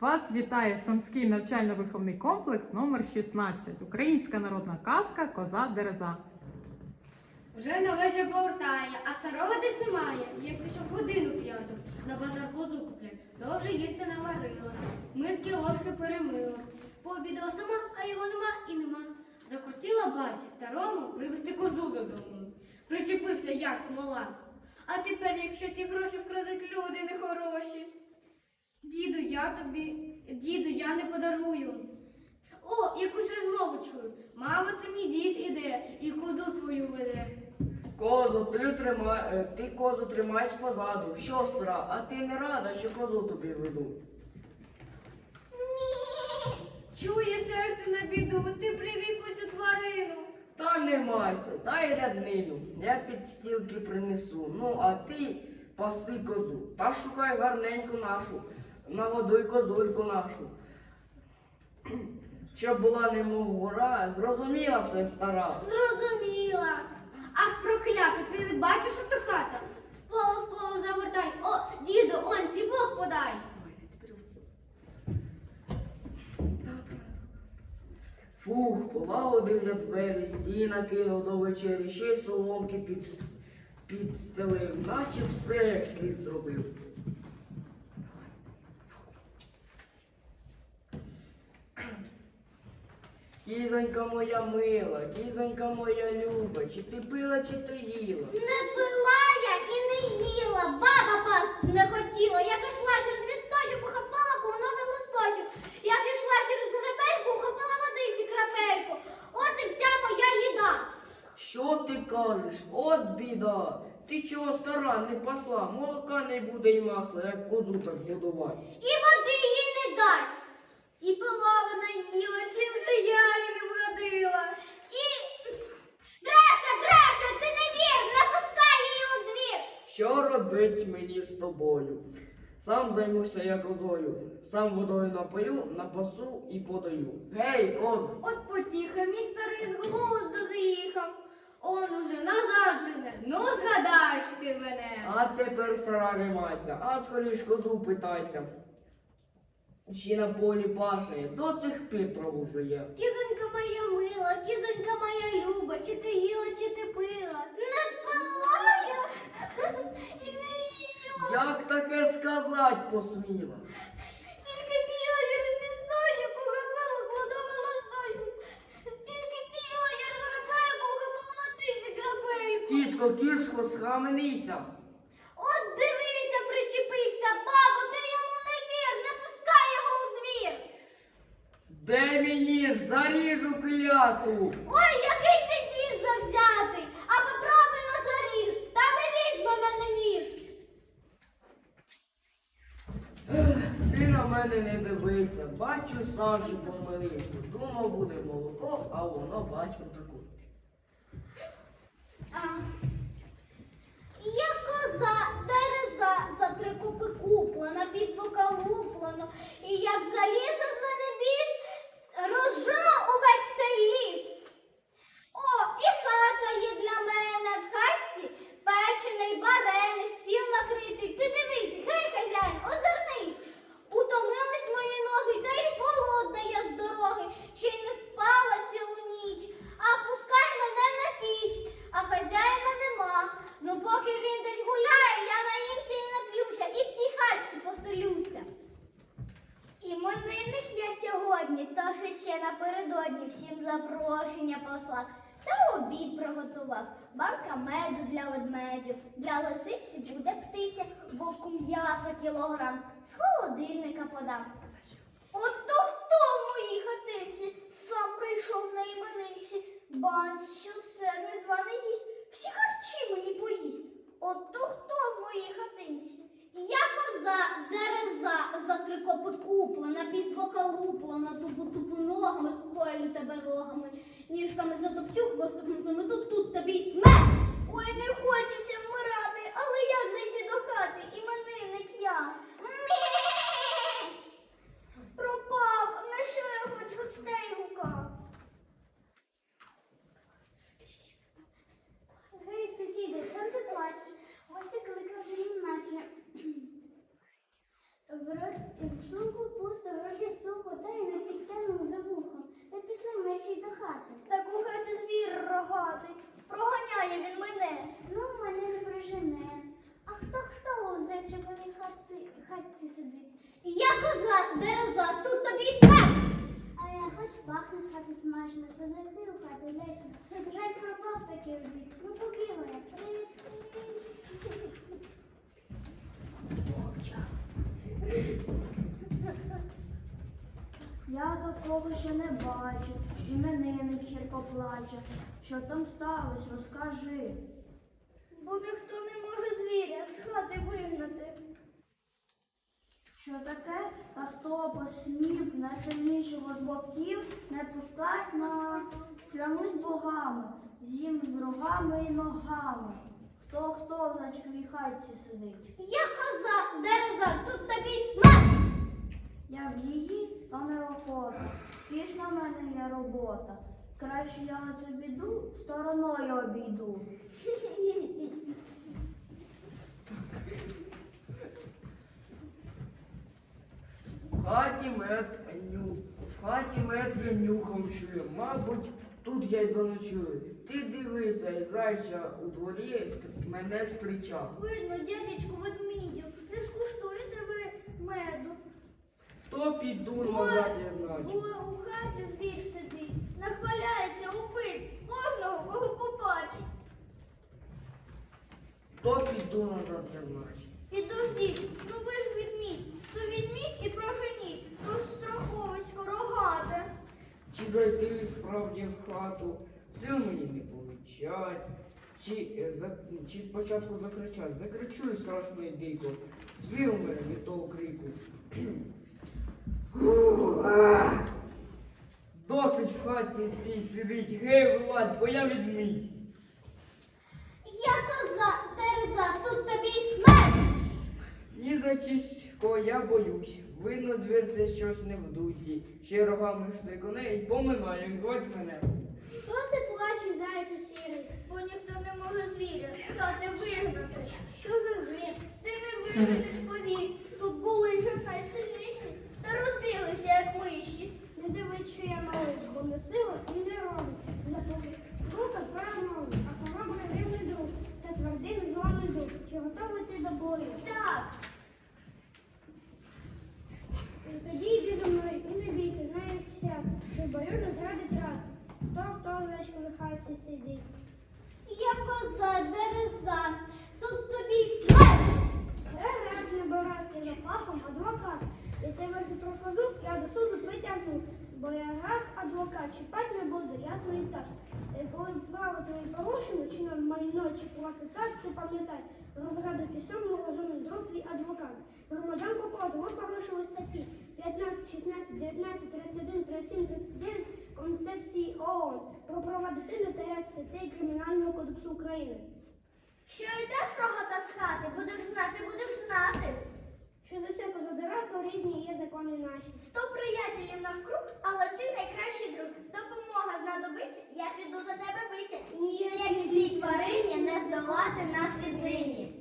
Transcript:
Вас вітає Сумський навчально-виховний комплекс номер 16 Українська народна казка Коза Дереза. Вже на вечір повертає, а старого десь немає. Як пішов годину п'яту, на базар козу купляє. Довже їсти наварила, миски ложки перемила. Пообідала сама, а його нема і нема. Закортіла бач старому привезти козу додому. Причепився, як смола. А тепер, якщо ті гроші вкрадуть люди нехороші. Діду, я тобі, діду, я не подарую. О, якусь розмову чую. Мамо, це мій дід іде і козу свою веде. Козу, ти тримай, е, ти козу тримайся позаду. Що стара, а ти не рада, що козу тобі веду. Чує серце на біду, ти привів усю тварину. Та не майся, дай ряднину, я під стілки принесу. Ну, а ти паси козу, та шукай гарненьку нашу, нагодуй козульку нашу. Щоб була немов гора, зрозуміла все стара. Зрозуміла. Ах, проклято, ти не бачиш, що то хата? В поло, в поло завертай. О, діду, он ціпок подай. Фух, полагодив я двері, стіна кинув до вечері, ще й соломки під, підстелив, наче все як слід зробив. Кізонька моя мила, кізонька моя люба, чи ти пила, чи ти їла? Не пила я і не їла, баба пасти не хотіла. Як ішла через місточок, ухопила клоновий листочок. Як ішла через гребельку, ухопила водиці крапельку. От і вся моя їда. Що ти кажеш? От біда! Ти чого стара не пасла, молока не буде і масла, як козу так годувати. І води їй не дать. І пила вона їла, чим же я її не вгодила. І Граша, Граша, ти не вір, не пускай її у двір. Що робить мені з тобою? Сам займуся я козою, сам водою напою, напасу і подаю. Гей, козу! От потіха, мій старий з глузду з'їхав. Он уже назад жене. Ну, згадаєш ти мене. А тепер стара не майся, а скоріш козу питайся. Ще на полі пашає, до цих пір траву жує. Кізонька моя мила, кізонька моя люба, чи ти їла, чи ти пила? Не пила я і не їла. Як таке сказать посміла? Тільки біла через містою, погапила кладову листою. Тільки біла я розробляю, погапила на тисі крапельку. Кіско, кіско, схаменися. От дивися, причепився, бабо, ти йому не вір, не пускай його у двір. Де мені ж заріжу кляту? Ой, який ти дід завзятий, аби правильно заріж, та не візьме мене ніж. Ех, Ти на мене не дивися, бачу сам, що помилився. Думав, буде молоко, а воно бачу таку. А. Я коза, дереза, за три купи куплена, під луплено. І як залізе в мене біс, розжену увесь цей ліс. О, і хата є для мене в хатці, печений, варений, стіл накритий. Ти дивись, гей, хазяїн, озирнись. Утомились мої ноги, та й голодна я з дороги, ще й не спала цілу ніч. А пускай мене на піч, а хазяїна нема. Ну поки він десь гуляє, я наїмся і нап'юся, і в цій хатці поселюся. Іменинник я сьогодні, тож ще напередодні всім запрошення послав. Та обід приготував, банка меду для ведмедів, для лисиці буде птиця, вовку м'яса кілограм, з холодильника подам. От то хто в моїй хатинці сам прийшов на іменинці, банс, що це незваний гість, всі харчі мені поїсть. От то хто? Я коза, дереза, за три копи куплена, півбока луплена, тупу тупу ногами, сколю тебе рогами, ніжками затопчу, хвостиком замету, тут тобі й смерть. Ой, не хочеться вмирати, але як зайти до хати, іменинник я. Мє! Пропав, на що я хоч гостей гукав? Гей, сусіди, чом ти плачеш? Гості кликав вже неначе в рот, в шлунку пусто, в роті сухо, та й не підтягнув за вухом. Та пішли мерщій до хати. Та кухається звір рогатий. Проганяє він мене. Ну, мене не прижене. А хто хто у зайчиковій хати, хатці сидить? Я коза, дереза, тут тобі й смерть. А я хоч пахне з хати смажено, та зайди у хату лечно. Жаль пропав такий обід. Ну побігла я. Привіт. Я такого ще не бачу, іменинник гірко плаче. Що там сталося, розкажи. Бо ніхто не може звіря з хати вигнати. Що таке? Та хто посмів найсильнішого з боків не пускать на клянусь богами, з'їм з рогами і ногами. Хто хто в зачковій хатці сидить? Я коза, дереза, тут тобі то неохота. Спішна в мене є робота. Краще я оцю біду стороною обійду. В хаті мед ню, в хаті мед я нюхом чую. Мабуть, тут я й заночую. Ти дивися, зайча у дворі мене зустрічав. Видно, дядечку ведмідю, не скуштуєте ви меду. Хто піду назад я Бо у хаті звір сидить, нахваляється, упить кожного, кого побачить. Хто піду назад я значу. Підождіть, ну ви ж відміть, то візьміть і проженіть, то ж страховисько рогате. Чи зайти справді в хату, сил мені не повичать, чи, е, за- чи спочатку закричать. Закричу і страшно і дико. Звір у мене від того крику. Досить в хаті цій сидить, гей, Влад, бо я відмідь. Я коза, дереза, тут тобі й смерть. Ні за чистко я боюсь. Видно, звір це щось не в дусі. Ще рогами йшли коней, поминає, як звать мене. Що ти плачеш, зайчу сірий? Бо ніхто не може звіря з хати вигнати. Що за звір? Ти не виженеш повір. Тут були ж найсильніші та розбіглися, як миші. Не дивись, що я малий, бо не сила і не робить. Запомни, рука перемогу, а команда рівний друг. Та твердий незламний дух. Чи готовий ти до бою? Так, Тоді йди за мною і не бійся, знаєш всяк, що бою не зрадить рад. Хто хто зачко лихається сидить. я коза, дереза, тут тобі смерть. Раз не багатий за фахом адвокат. І це верхи проходу, я до суду притягну. Бо я гад адвокат, чіпати не буду, ясно і так. Е, Коли право твої порушено, чи на майно, чи просто так, розумний друг твій адвокат. Громадянку позову ми порушили статті 15, 16, 19, 31, 37, 39 Концепції ООН про права дитини та ряд статей Кримінального кодексу України. Що йдеш рогата з хати, будеш знати, будеш знати. Що за всяку задираку різні є закони наші. Сто приятелів навкруг, але ти найкращий друг. Допомога знадобиться, я піду за тебе бити. Ніякі злі тварині не здолати нас віднині.